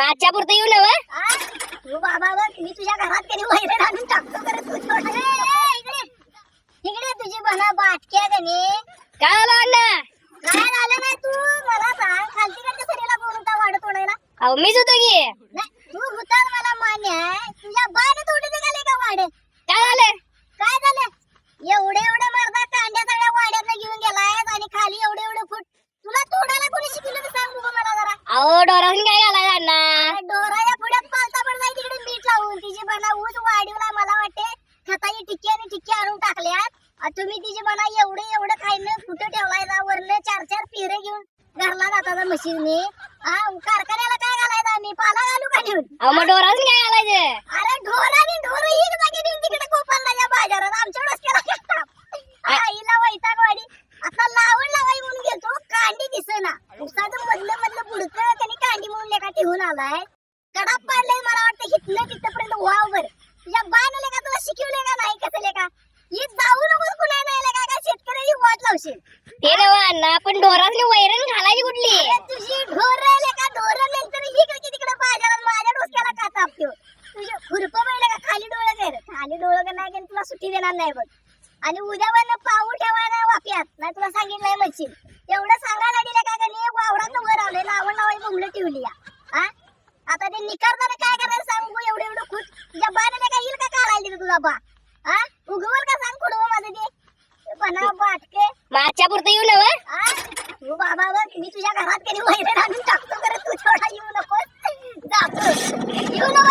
मागच्या पुरतं येऊ नव? तू बाबा बघ मी तुझ्या घरात कधी वैरण आणून टाकतो करत थोडं इकडे इकडे तुझी बना बाटक्या गणी. काय झालं अण्णा? काय झालं नाही तू? मला सांग खालतीकडच्या सरीला कोण होता वाढ तोडायला. अहो मीच होतो की. नाही तू होता मला मान्य आहे. तुझ्या बाने तोडी निघाले का वाढ काय झालं? काय झालं? एवढे एवढे मर्दा कांड्या सगळ्या वाड्यात घेऊन गेलाय आणि खाली एवढे एवढे फूट. तुला तोडायला कोणी शिकवलं ते सांग बघू मला जरा. अहो डोराहून काय घालायचं अण्णा अरे डोराच्या पुढे पालता पडलाय तिकडे मीठ लावून तिची बना ऊस वाढीवला मला वाटते खताची टिक्की टाकल्यात. आणि तुम्ही तिची बना एवढे एवढं खायनं कुठं ठेवलाय वरनं चार चार पिरे घेऊन घरला जातात म्हशीने. कारखान्याला काय घालायचं आम्ही? पाला घालू का काय घालायचं. अरे ढोराने ढोर ही जागी नेऊन तिकडे कोपालला बाजारात. आमच्या डोसक्याला काय आईला वैतागवाडी. आता लावण लावाई म्हणून घेतो. कांडी दिसेना. उसाचं मधलं मधलं बुडकं त्यांनी कांडी म्हणून लेखा ठेवून आलाय. कडा पाडलंय मला वाटतं. हिथनं तिथपर्यंत वाव बर तुझ्या बाण लेखा तुला शिकवलंय का नाही कसं लेखा ही जाऊ नकोस कुणा नाही लेखा काय शेतकऱ्याची वाट लावशील ते नव अण्णा पण डोरासनी वैरण घालायची कुठली? तुझी ढोर लेखा ढोर नंतर इकडे की तिकडे बाजारात माझ्या डोसक्याला का तापतो? तुझे खुरप पहिलं का? खाली डोळं कर खाली डोळं कर नाही की तुला सुट्टी देणार नाही बघ. आणि उद्यावर पाऊ ठेवायला वाप्यात. नाही तुला सांगितलंय म्हणशील एवढं सांगायला दिलं का? गणी वावरात वर आलोय नावं नावाई बोंबलं ठेवली या. हा? आता ते निकारताना काय करायचं सांग? एवढं एवढं तुझ्या बाने काय येईल का? काढायला दिलं तुला बा हा? उगवल का सांग कुठं माझं ते? पणा बाटके. मागच्या पुरतं येऊ नव बाबा बघ मी तुझ्या घरात कधी वैरण आणून टाकतो करत तू थोडा येऊ नको जातो. येऊ नव